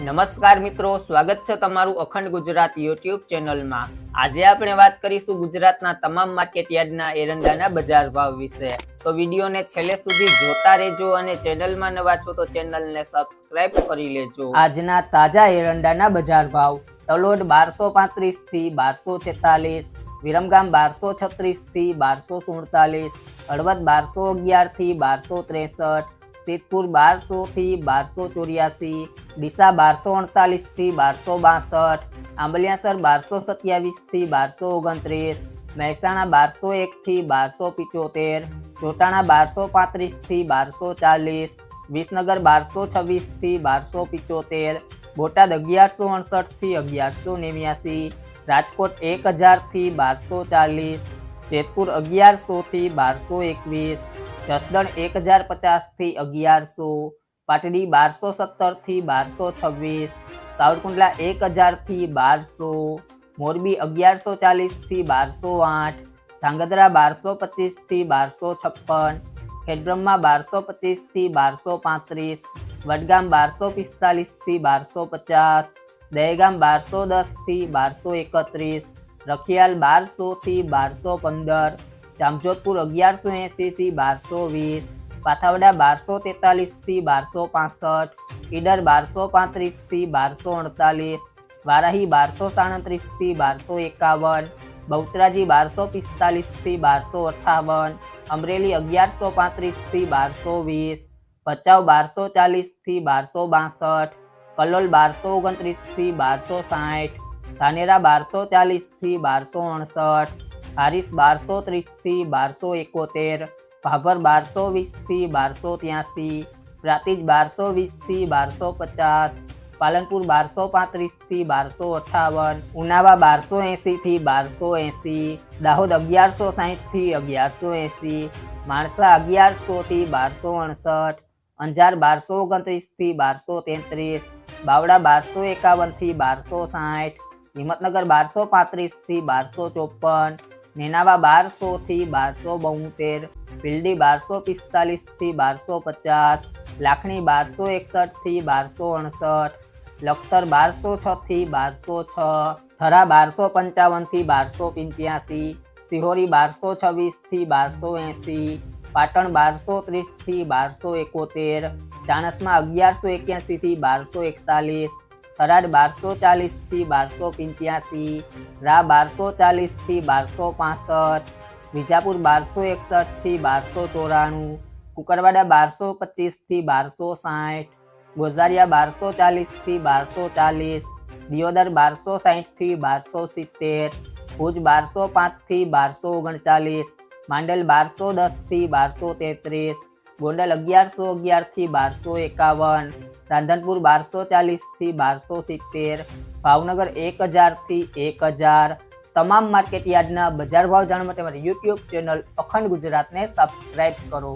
નમસ્કાર મિત્રો, સ્વાગત છે તમારું અખંડ ગુજરાત યુટ્યુબ ચેનલમાં. આજે આપણે વાત કરીશું ગુજરાતના તમામ માર્કેટ યાર્ડના એરંડાના બજાર ભાવ વિશે. તો વિડીયોને છેલ્લે સુધી જોતા રહેજો અને ચેનલમાં નવા છો તો ચેનલને સબસ્ક્રાઇબ કરી લેજો. આજના તાજા એરંડાના બજાર ભાવ. તલોડ બારસો પાંત્રીસથી બારસો છેતાલીસ, વિરમગામ બારસો છત્રીસથી બારસો સુડતાલીસ, હળવદ બારસો અગિયારથી બારસો ત્રેસઠ સિદ્ધપુર બારસો થી બારસો ચોર્યાસી, ડીસા બારસો અડતાલીસથી બારસો બાસઠ, આંબલિયાસર બારસો સત્યાવીસથી બારસો ઓગણત્રીસ, મહેસાણા બારસો એક થી બારસો પિચોતેર, ચોટાણા બારસો પાંત્રીસથી બારસો ચાલીસ, વિસનગર બારસો છવ્વીસથી બારસો પિચોતેર, બોટાદ અગિયારસો અડસઠથી અગિયારસો નેવ્યાસી, રાજકોટ એક હજારથી બારસો ચાલીસ, જેતપુર અગિયારસો થી બારસો એકવીસ જસદણ એક હજાર પચાસથી અગિયારસો, પાટડી બારસો સત્તરથી બારસો છવ્વીસ, સાવરકુંડલા એક હજારથી બારસો, મોરબી અગિયારસો ચાલીસથી બારસો આઠ, ધાંગધ્રા બારસો પચીસથી બારસો છપ્પન, ખેડબ્રહ્મા બારસો પચીસથી બારસો પાંત્રીસ, વડગામ બારસો પિસ્તાલીસથી બારસો પચાસ, દહેગામ બારસો દસથી બારસો એકત્રીસ, રખિયાલ બારસો થી બારસો પંદર જામજોધપુર અગિયારસો એંસી થી બારસો વીસ પાથાવડા બારસો તેતાલીસથી બારસો પાસઠ ઈડર બારસો પાંત્રીસથી બારસો અડતાલીસ વારાહી બારસો સાડત્રીસથી બારસો એકાવન બહુચરાજી બારસો પિસ્તાલીસથી બારસો અઠાવન અમરેલી અગિયારસો પાંત્રીસથી બારસો વીસ ભચાઉ બારસો ચાલીસથી બારસો બાસઠ કલોલ બારસો ઓગણત્રીસથી બારસો સાઠ ધાનેરા બારસો ચાલીસથી બારસો અડસઠ હારીસ બારસો ત્રીસથી બારસો એકોતેર, ભાભર બારસો વીસથી બારસો ત્યાંસી, પ્રાતિજ બારસો વીસથી બારસો પચાસ, પાલનપુર બારસો પાંત્રીસથી બારસો અઠાવન, ઉનાવા બારસો એંસીથી બારસો એંસી, દાહોદ અગિયારસો સાહીઠથી અગિયારસો એંસી, માણસા અગિયારસોથી બારસો અડસઠ અંજાર બારસો ઓગણત્રીસથી બારસો તેત્રીસ બાવડા બારસો એકાવનથી બારસો સાઠ હિંમતનગર બારસો પાંત્રીસથી બારસો ચોપન નેનાવા બારસો થી બારસો બોતેર ભીલડી બારસો પિસ્તાલીસથી બારસો પચાસ, લાખણી બારસો એકસઠથી બારસો અડસઠ લખતર બારસો છ થી બારસો છ થરા બારસો પંચાવનથી બારસો પંચ્યાસી, સિહોરી બારસો છવ્વીસથી બારસો એંસી, પાટણ બારસો ત્રીસથી બારસો એકોતેર, ચાણસમાં અગિયારસો એક્યાસી થી બારસો એકતાલીસ થરાદ બારસો ચાલીસથી બારસો પંચ્યાસી, રા બારસો ચાલીસથી બારસો પાસઠ, વિજાપુર બારસો એકસઠથી બારસો ચોરાણું, કુકરવાડા બારસો પચીસથી બારસો સાઠ, ગોઝારિયા બારસો ચાલીસથી બારસો ચાલીસ, દિયોદર બારસો સાઠથી બારસો સિત્તેર, ભુજ બારસો પાંચથી બારસો ઓગણચાલીસ, માંડલ બારસો દસથી બારસો તેત્રીસ ગોંડલ અગિયારસો અગિયારથી બારસો એકાવન, રાધનપુર બારસો ચાલીસથી બારસો સિત્તેર, ભાવનગર એક હજારથી એક હજાર. તમામ માર્કેટ યાર્ડના બજાર ભાવ જાણવા માટે મારી યુટ્યુબ ચેનલ અખંડ ગુજરાતને સબસ્ક્રાઇબ કરો.